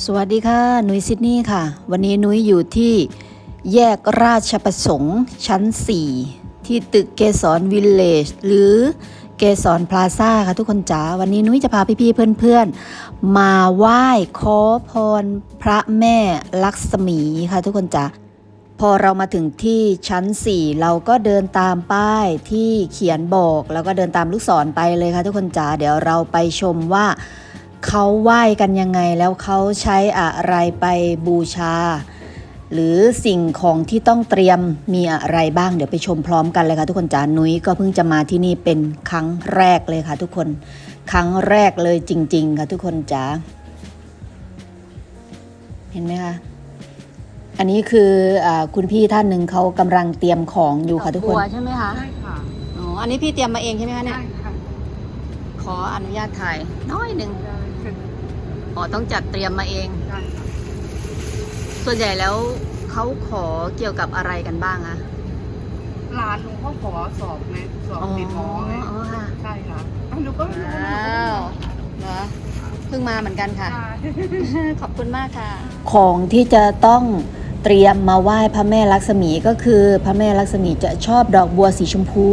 สวัสดีค่ะนุ้ยซิดนีย์ค่ะ วันนี้นุ้ยอยู่ที่แยกราชประสงค์ชั้น 4 ที่ตึกเกสรวิลเลจหรือเกสรพลาซ่าค่ะทุกคนจ๋า วันนี้นุ้ยจะพาพี่ๆเพื่อนๆ มาไหว้ขอพรพระแม่ลักษมีค่ะทุกคนจ๋า พอเรามาถึงที่ชั้น 4 เราก็เดินตามป้ายที่เขียนบอก แล้วก็เดินตามลูกศรไปเลยค่ะทุกคนจ๋า เดี๋ยวเราไปชมว่า เขาไหว้กันยังไงแล้วเขาใช้อะไรไปบูชา หรือสิ่งของที่ต้องเตรียมมีอะไรบ้างเดี๋ยวไปชมพร้อมกันเลยค่ะทุกคนจ๋านุ้ยก็เพิ่งจะมาที่นี่เป็นครั้งแรกเลยค่ะ ทุกคนครั้งแรกเลยจริง ๆ ค่ะทุกคนจ๋าเห็นไหมคะอันนี้คืออาคุณพี่ท่านหนึ่งเขากำลังเตรียมของอยู่ค่ะทุกคนใช่ไหมคะใช่ค่ะอ๋ออันนี้พี่เตรียมมาเองใช่ไหมคะเนี่ยใช่ค่ะ ขออนุญาตถ่ายน้อยหนึ่งอ๋อต้องจัดเตรียมมาเองใช่ค่ะส่วนใหญ่แล้วเขาขอเกี่ยวกับอะไรกันบ้างอะหลานหนูเขาขอสอบไงสอบติดหมอไงอ๋อค่ะใช่ค่ะอ้าวหนูก็ไม่รู้ว้าวเหรอเพิ่งมาเหมือนกันค่ะค่ะ ขอบคุณมากค่ะ ของที่จะต้องเตรียมมาไหว้พระแม่ลักษมีก็คือ พระแม่ลักษมีจะชอบดอกบัวสีชมพู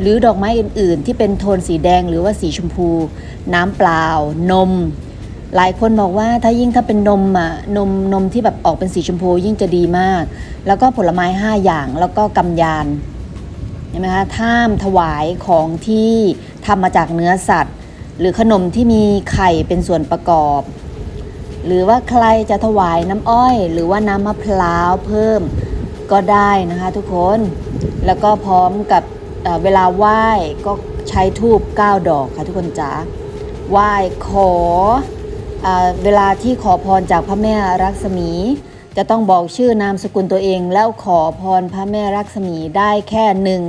หรือดอกไม้อื่นๆ ที่เป็นโทนสีแดงหรือว่าสีชมพู น้ำเปล่า นม หลายคนบอกว่าถ้ายิ่งถ้าเป็นนมอะนมนมที่แบบออกเป็นสีชมพูยิ่งจะดีมาก แล้วก็ผลไม้ 5 อย่างแล้วก็กำยานเห็นไหมคะท่ามถวายของที่ทำมาจากเนื้อสัตว์ หรือขนมที่มีไข่เป็นส่วนประกอบ หรือว่าใครจะถวายน้ำอ้อย หรือว่าน้ำมะพร้าวเพิ่มก็ได้นะคะทุกคน แล้วก็พร้อมกับ เวลาไหว้ก็ใช้ทูบ9ดอกค่ะทุกคนจ๋าไหว้ขอเอเวลาที่ขอพรจากพระแม่รักษมี จะต้องบอกชื่อนามสกุลตัวเอง แล้วขอพรพระแม่รักษมีได้แค่หนึ่ง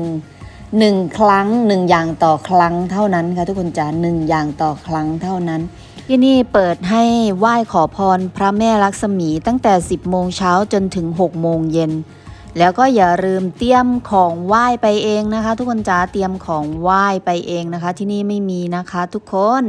หนึ่งครั้งหนึ่งอย่างต่อครั้งเท่านั้นค่ะทุกคนจ๋าหนึ่งอย่างต่อครั้งเท่านั้น ที่นี่เปิดให้ไหว้ขอพรพระแม่ลักษมีตั้งแต่ 10โมงเช้าจนถึง6โมงเย็น แล้วก็อย่าลืมเตรียมของไหว้ไปเองนะคะ ทุกคนจ้าเตรียมของไหว้ไปเองนะคะ ที่นี่ไม่มีนะคะ ทุกคน